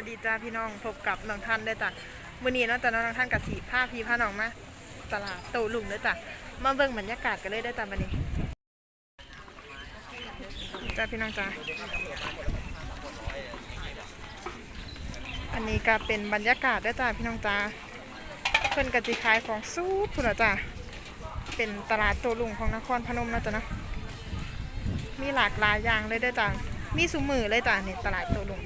วัสดีจ้าพี่น้องพบกับน้องท่านได้จ้ะมื้อนี้เนาะจ้ะน้องท่านกับสีผ้าพีผ้าน้องมาตลาดโตลุงเด้จ้ะมาเบิ่งบรรยากาศกันเลยได้จ้ะวันนี้จ้าพี่น้องจ้าอันนี้ก็เป็นบรรยากาศได้จ้าพี่น้องจ้าเพิ่นก็สิขายของสู้พุ่นละจ้ะเป็นตลาดโตลุงของนครพนมนะจ้ะเนาะมีหลากหลายอย่างเลยเด้จ้ะมีสุมือเลยจ้ะนี่ตลาดโตลุง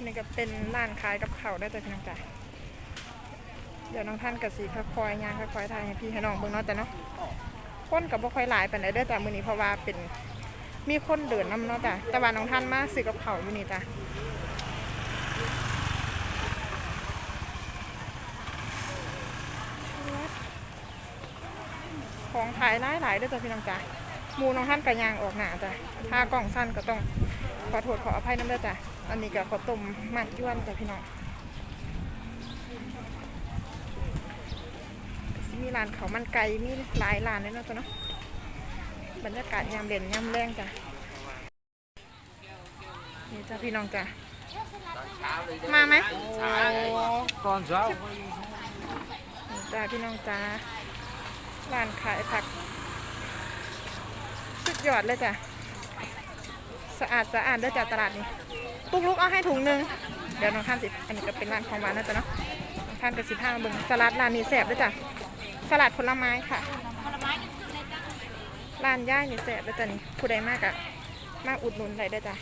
อันนี้ก็เป็นร้านขายกับเขาได้แต่พี่น้องจ้ะเดี๋ยวน้องท่านกับสีค่อยๆย่างค่อยๆทายให้พี่ให้น้องเบิ่งเนาะจ้ะเนาะคนกับบ่ค่อยหลายปานใดเด้อจ้ะมื้อนี้เพราะว่าเป็นมีคนเดินนำเนาะจ้ะแต่ว่าน้องท่านมาซื้อกับเขาอยู่นี่จ้ะของขายหลายๆเด้อจ้ะพี่น้องจ้ะมูน้องท่านกับยางออกหนาจ้ะถ้ากล่องสั้นก็ต้องขอโทษขออภัยน้ำเด้อจ้ะ อันนี้ก็ขอต้มมัดย้วนจ้ะพี่น้องมีร้านเขามันไก่มีหลายร้านเลยเนาะจ้ะเนาะบรรยากาศยามเด่นยามแรงจ้ะนี่จ้ะพี่น้องจ้ะมาไหมตอนเช้าจ้ะพี่น้องจ้ะร้านขายผักสุดยอดเลยจ้ะสะอาดสะอาดเด้จ้ะตลาดนี้ ตุ๊กลุกเอาให้ถุงหนึ่งเดี๋ยวน้องท่านสิอันนี้ก็เป็นร้านของหวานนะจ๊ะเนาะน้องท่านก็สิพามาเบิ่งสลัดร้านนี้แซ่บด้วยจ้ะสลัดผลไม้ค่ะร้านย่ายนี่แซ่บด้วยจ้ะนี่ผู้ใดมากอะมาอุดหนุนได้เด้จ้ะ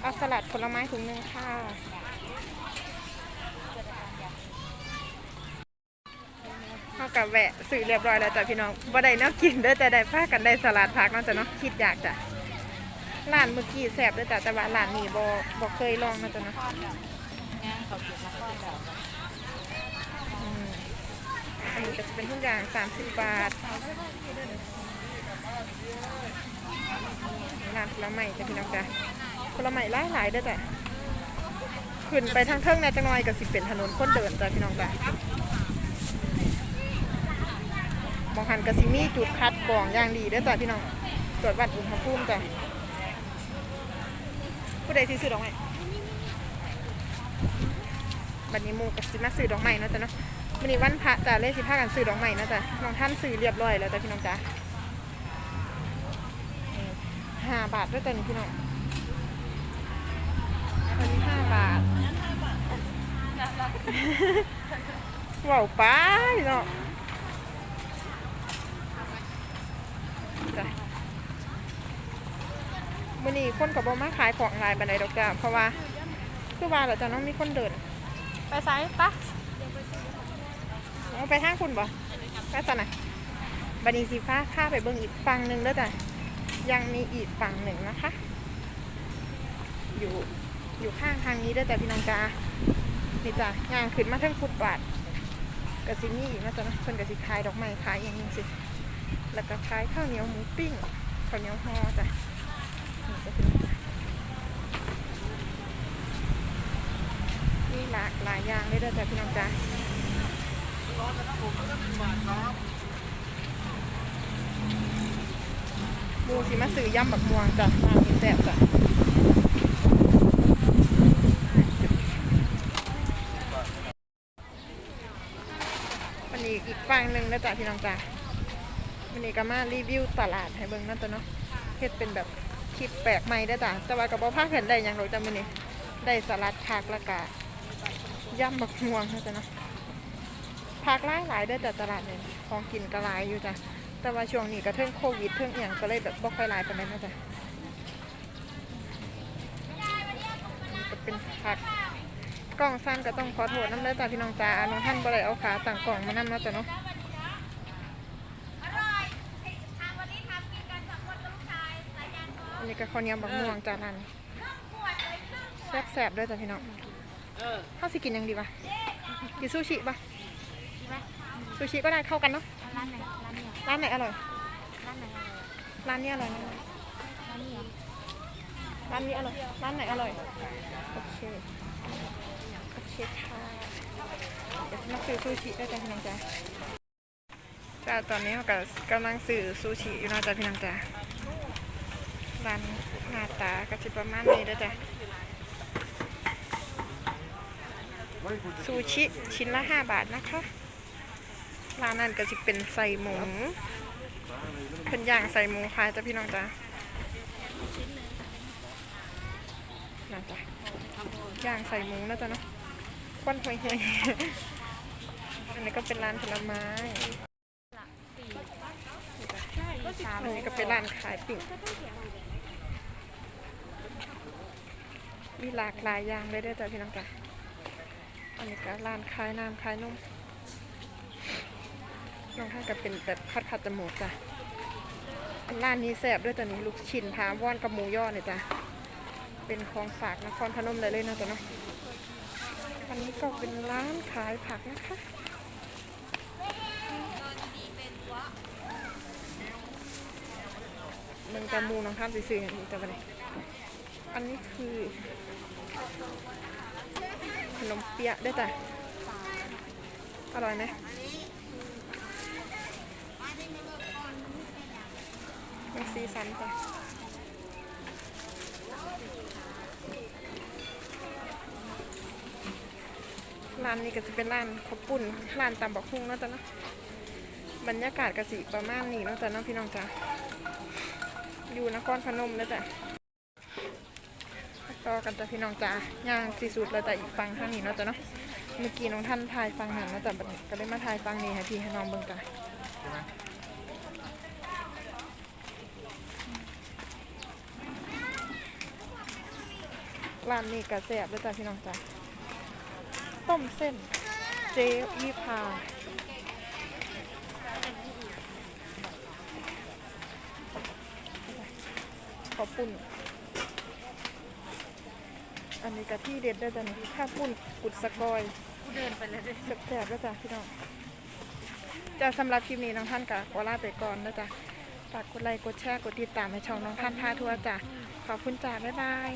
เอาสลัดผลไม้ถุงหนึ่งค่ะเขากับแวะสื่อเรียบร้อยแล้วจ้ะพี่น้องบ่ได้แนวกินเด้อแต่ได้พากันได้สลัดผักเนาะจ้ะเนาะคิดอยากจ้ะ ร้านเมื่อกี้แซ่บด้วยจ้ะแต่ว่าร้านนี้บ่บ่เคยลองนะจ๊ะนะอันนี้ก็จะเป็นทุกอย่าง30 บาทร้านผลไม้จ้ะพี่น้องจ้ะผลไม้หลายหลายเด้อจ้ะขึ้นไปทางเทิงในจังหน่อยก็สิเป็นถนนคนเดินจ้ะพี่น้องจ้ะบางหันก็สิมีจุดคัดกรองอย่างดีเด้อจ้ะพี่น้องตรวจวัดอุณหภูมิจ้ะ ผู้ใดซื้อดอกไม้บัดนี้มูกับสิมาซื้อดอกไม้เนาะจ้ะเนาะวันนี้วันพระจ้ะเลยสิพากันซื้อดอกไม้เนาะจ้ะน้องท่านซื้อเรียบร้อยแล้วจ้ะพี่น้องจ้ะห้าบาทด้วยจ้ะนี่พี่น้องอันนี้ห้าบาทว้าวไปเนาะ มื่อนี้คนกับบมาขายของหลายบันไดดอกจ้าเพราะว่าคือว่าเราจะน้องมีคนเดิน ไปซ้ายปะเอาไปทางคุณบ่ไปสนะบันนี้สีฟ้าข้าไปเบิ่งอีกฝั่งหนึ่งแล้วจ้ะยังมีอีกฝั่งหนึ่งนะคะ อยู่อยู่ข้างทางนี้ด้วยจ้ะพี่น้องจ้านี่จ้ะย่างขึ้นมาทั้งฟุตบาทกะสินี่อีกนะจ๊ะนะเพิ่นกะสิขายดอกไม้ขายอย่างนี้สิ แล้วก็ขายข้าวเหนียวหมูปิ้งข้าวเหนียวห่อจ้ะนี่ก็คือ มีหลากหลายอย่างเลยเด้อจ้ะพี่น้องจ้าหมูสิมาซื้อยำบักม่วงจ้ะร้ามีแซ่บจ้ะวันนี้อีกฝั่งหนึ่งนะจ๊ะพี่น้องจ้าวันนี้ก็มารีวิวตลาดให้เบิ่งนั่นจ้ะเนาะเฮ็ดเป็นแบบ คลิปแปลกใหม่ได้จ้ะแต่ว่ากับบ่พาเห็นได้ยังหรอกจ้ะมือนี้ได้สลัดผักล้วก็ยำบักม่วงนะจ๊ะเนาะผักหลายหลายด้จ้ะตลาดเนี่ยของกินก็หลายอยู่จ้ะแต่ว่าช่วงนี้ก็เทิงโควิดเทิงอียงก็เลยแบบบ่ค่อยหลายปานใดนะจ้ะนี่ก็เป็นผักกล้องสั้นก็ต้องขอโทษน้ำเด้อจ้ะพี่น้องจ้าน้องท่านบ่ได้เอาขาตั้งกล้องมานำนะจ้ะเนาะ อันนี้ก็ข้าวเหนียวบักม่วงจานนั้นแซ่บๆด้วยจ้ะพี่น้องข้าวสิกินยังดีปะกินซูชิปะซูชิก็ได้เข้ากันเนาะร้านไหนร้านเนี่ยร้านไหนอร่อยร้านไหนอะไรอะร้านนี้อร่อยไหมร้านนี้เหรอร้านนี้อร่อยร้านไหนอร่อยโอเคโอเคค่ะเดี๋ยวจะมาซื้อซูชิด้วยจ้ะพี่น้องจ้ะจ้ะจ้าตอนนี้เขาก็กำลังสื่อซูชิอยู่เนาะจ้ะพี่น้องจ้า ร้านหน้าตาก็จะประมาณนี้เด้อจ้ะซูชิชิ้นละห้าบาทนะคะร้านนั้นก็จะเป็นใส่หมูเพิ่นย่างใส่หมูขายจ้ะพี่น้องจ้าน่าจ้ะย่างใส่หมูนะจ๊ะเนาะควันห่วยอันนี้ก็เป็นร้านผลไม้อันนี้ก็เป็นร้านขายปิ่ง มีหลากหลายอย่างเลยเด้อจ้ะพี่น้องจ้ะอันนี้ก็ร้านขายน้ำขายนมน้องท่านก็เป็นแบบคัดคัดจมูกจ้ะร้านนี้แซ่บด้วยจ้ะนี่ลูกชิ้นทามว่อนกับหมูยอเนี่ยจ้ะเป็นของฝากนครพนมเลยเลยนะจ๊ะเนาะอันนี้ก็เป็นร้านขายผักนะคะเมืองจามูน้องท่านซื้อๆอย่างนี้จ้ะบัดนี้อันนี้คือ ขนมเปี๊ยะด้วยจ้ะ อร่อยไหมมันสีสันจ้ะร้านนี้ก็จะเป็นร้านข้าวปุ้นร้านตำบักหุ่งเนาะจ๊ะเนาะบรรยากาศกสิประมาณนี้เนาะจ๊ะเนาะพี่น้องจ้ะอยู่นครพนมแล้วจ้ะ ต่อกันจะพี่น้องจ้ะย่างที่สุดแล้วจ้ะอีกฟังข้างนี้เนาะจ๊ะเนาะเมื่อกี้น้องท่านถ่ายฟังนั้นเนะจ๊ะบัดนี้ก็เลยมาถ่ายฟังนี้ให้พี่ให้น้องเบิ่งจ้ะร้านนี้ก็แซ่บแล้วจ้ะพี่น้องจ้ะต้มเส้น เจอีพาขอปุ่น อันนี้กะที่เด็ดได้จ้ะนี่ข้าวปุ้นกุดสะกอยเดินไปเลยด้วยแซ่บๆแล้วจ้ะพี่น้องจะสำหรับคลิปนี้น้องท่านกะขอลาไปก่อนนะจ๊ะฝากกดไลค์กดแชร์กดติดตามให้ช่องน้องท่านพาทัวร์จ้ะขอบคุณจ้าบ๊ายบาย